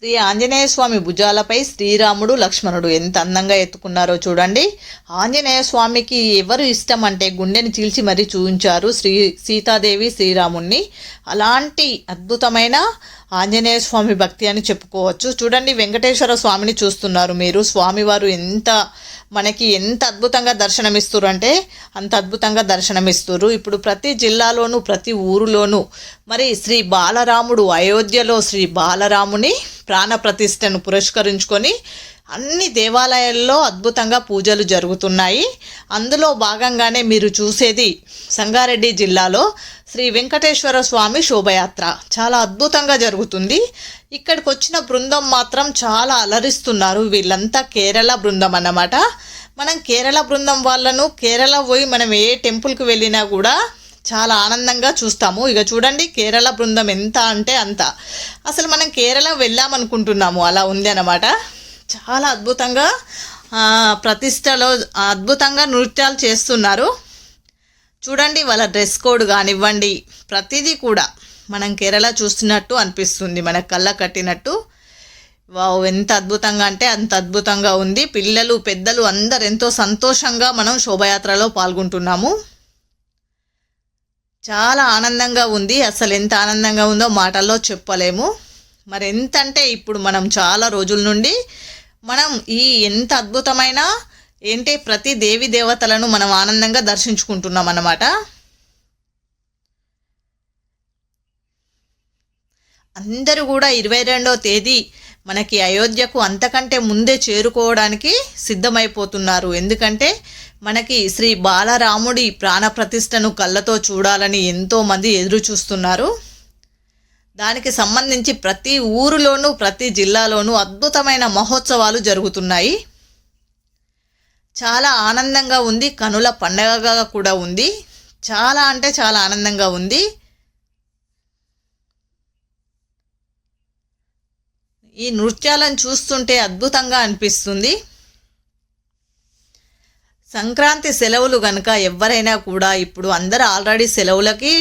శ్రీ ఆంజనేయ స్వామి భుజాలపై శ్రీరాముడు లక్ష్మణుడు ఎంత అందంగా ఎత్తుకున్నారో చూడండి. ఆంజనేయ స్వామికి ఎవరు ఇష్టం అంటే గుండెని చీల్చి మరీ చూపించారు శ్రీ సీతాదేవి శ్రీరాముణ్ణి. అలాంటి అద్భుతమైన ఆంజనేయ స్వామి భక్తి అని చెప్పుకోవచ్చు. చూడండి వెంకటేశ్వర స్వామిని చూస్తున్నారు మీరు. స్వామివారు ఎంత మనకి ఎంత అద్భుతంగా దర్శనమిస్తారు అంటే అంత అద్భుతంగా దర్శనమిస్తారు ఇప్పుడు ప్రతి జిల్లాలోనూ ప్రతి ఊరులోనూ మరి శ్రీ బాలరాముడు అయోధ్యలో శ్రీ బాలరాముని ప్రాణ ప్రతిష్టను పురస్కరించుకొని అన్ని దేవాలయాల్లో అద్భుతంగా పూజలు జరుగుతున్నాయి. అందులో భాగంగానే మీరు చూసేది సంగారెడ్డి జిల్లాలో శ్రీ వెంకటేశ్వర స్వామి శోభయాత్ర. చాలా అద్భుతంగా జరుగుతుంది. ఇక్కడికి వచ్చిన బృందం మాత్రం చాలా అలరిస్తున్నారు. వీళ్ళంతా కేరళ బృందం అన్నమాట. మనం కేరళ బృందం వాళ్ళను కేరళ పోయి మనం ఏ టెంపుల్కి వెళ్ళినా కూడా చాలా ఆనందంగా చూస్తాము. ఇక చూడండి కేరళ బృందం ఎంత అంటే అంత. అసలు మనం కేరళ వెళ్ళామనుకుంటున్నాము. అలా ఉంది అన్నమాట. చాలా అద్భుతంగా ప్రతిష్టలో అద్భుతంగా నృత్యాలు చేస్తున్నారు. చూడండి వాళ్ళ డ్రెస్ కోడ్ కానివ్వండి ప్రతిదీ కూడా మనం కేరళ చూస్తున్నట్టు అనిపిస్తుంది మన కళ్ళ కట్టినట్టు. వావ్ ఎంత అద్భుతంగా అంటే అంత అద్భుతంగా ఉంది. పిల్లలు పెద్దలు అందరు ఎంతో సంతోషంగా మనం శోభయాత్రలో పాల్గొంటున్నాము. చాలా ఆనందంగా ఉంది. అసలు ఎంత ఆనందంగా ఉందో మాటల్లో చెప్పలేము. మరి ఎంత అంటే ఇప్పుడు మనం చాలా రోజుల నుండి మనం ఈ ఎంత అద్భుతమైన ఏంటి ప్రతి దేవి దేవతలను మనం ఆనందంగా దర్శించుకుంటున్నాం అన్నమాట. అందరూ కూడా ఇరవై రెండో తేదీ మనకి అయోధ్యకు అంతకంటే ముందే చేరుకోవడానికి సిద్ధమైపోతున్నారు. ఎందుకంటే మనకి శ్రీ బాలరాముడి ప్రాణప్రతిష్టను కళ్ళతో చూడాలని ఎంతోమంది ఎదురు చూస్తున్నారు దానికి సంబంధించి ప్రతి ఊరిలోనూ ప్రతి జిల్లాలోనూ అద్భుతమైన మహోత్సవాలు జరుగుతున్నాయి. చాలా ఆనందంగా ఉంది. కనుల పండగగా కూడా ఉంది. చాలా అంటే చాలా ఆనందంగా ఉంది. ఈ నృత్యాలను చూస్తుంటే అద్భుతంగా అనిపిస్తుంది. సంక్రాంతి సెలవులు కనుక ఎవరైనా కూడా ఇప్పుడు అందరూ ఆల్రెడీ సెలవులకి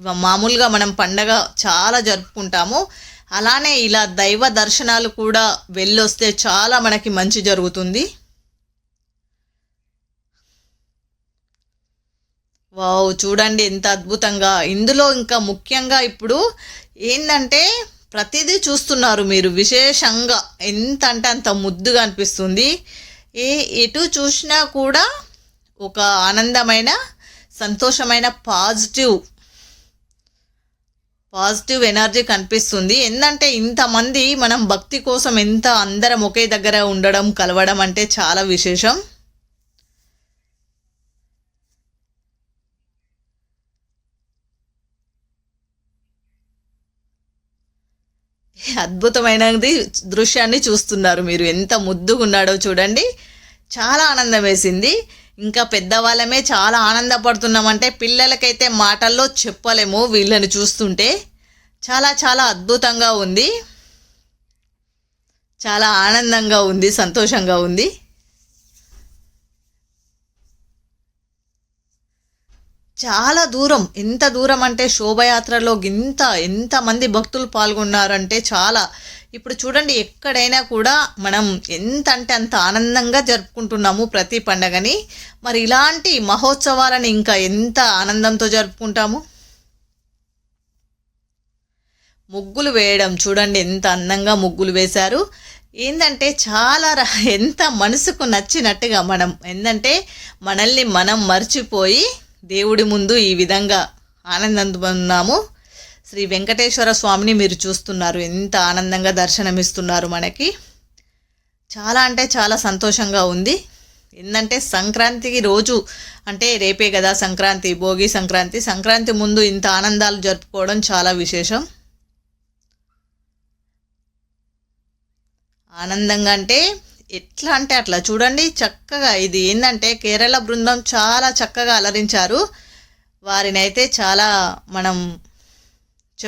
మామూలుగా మనం పండగ చాలా జరుపుకుంటాము. అలానే ఇలా దైవ దర్శనాలు కూడా వెళ్ళొస్తే చాలా మనకి మంచి జరుగుతుంది. వావ్ చూడండి ఎంత అద్భుతంగా. ఇందులో ఇంకా ముఖ్యంగా ఇప్పుడు ఏంటంటే ప్రతిదీ చూస్తున్నారు మీరు విశేషంగా. ఎంత అంటే అంత ముద్దుగా అనిపిస్తుంది. ఏ ఎటు చూసినా కూడా ఒక ఆనందమైన సంతోషమైన పాజిటివ్ పాజిటివ్ ఎనర్జీ కనిపిస్తుంది. ఏంటంటే ఇంతమంది మనం భక్తి కోసం ఎంత అందరం ఒకే దగ్గర ఉండడం కలవడం అంటే చాలా విశేషం. అద్భుతమైనది దృశ్యాన్ని చూస్తున్నారు మీరు. ఎంత ముద్దుగా ఉన్నాడో చూడండి. చాలా ఆనందం వేసింది. ఇంకా పెద్దవాళ్ళమే చాలా ఆనందపడుతున్నామంటే పిల్లలకైతే మాటల్లో చెప్పలేము వీళ్ళని చూస్తుంటే. చాలా చాలా అద్భుతంగా ఉంది. చాలా ఆనందంగా ఉంది సంతోషంగా ఉంది. చాలా దూరం. ఎంత దూరం అంటే శోభయాత్రలో ఇంత ఎంతమంది భక్తులు పాల్గొన్నారంటే చాలా. ఇప్పుడు చూడండి ఎక్కడైనా కూడా మనం ఎంత అంటే అంత ఆనందంగా జరుపుకుంటున్నాము ప్రతి పండగని. మరి ఇలాంటి మహోత్సవాలను ఇంకా ఎంత ఆనందంతో జరుపుకుంటాము? ముగ్గులు వేయడం చూడండి ఎంత అందంగా ముగ్గులు వేశారు. ఏంటంటే చాలా ఎంత మనసుకు నచ్చినట్టుగా మనం ఏంటంటే మనల్ని మనం మర్చిపోయి దేవుడి ముందు ఈ విధంగా ఆనందం శ్రీ వెంకటేశ్వర స్వామిని మీరు చూస్తున్నారు. ఎంత ఆనందంగా దర్శనమిస్తున్నారు మనకి. చాలా అంటే చాలా సంతోషంగా ఉంది. ఏంటంటే సంక్రాంతికి రోజు అంటే రేపే కదా సంక్రాంతి భోగి సంక్రాంతి. సంక్రాంతి ముందు ఇంత ఆనందాలు జరుపుకోవడం చాలా విశేషం. ఆనందంగా అంటే ఎట్లా అంటే అట్లా చూడండి చక్కగా ఇది ఏంటంటే కేరళ బృందం చాలా చక్కగా అలరించారు. వారినైతే చాలా మనం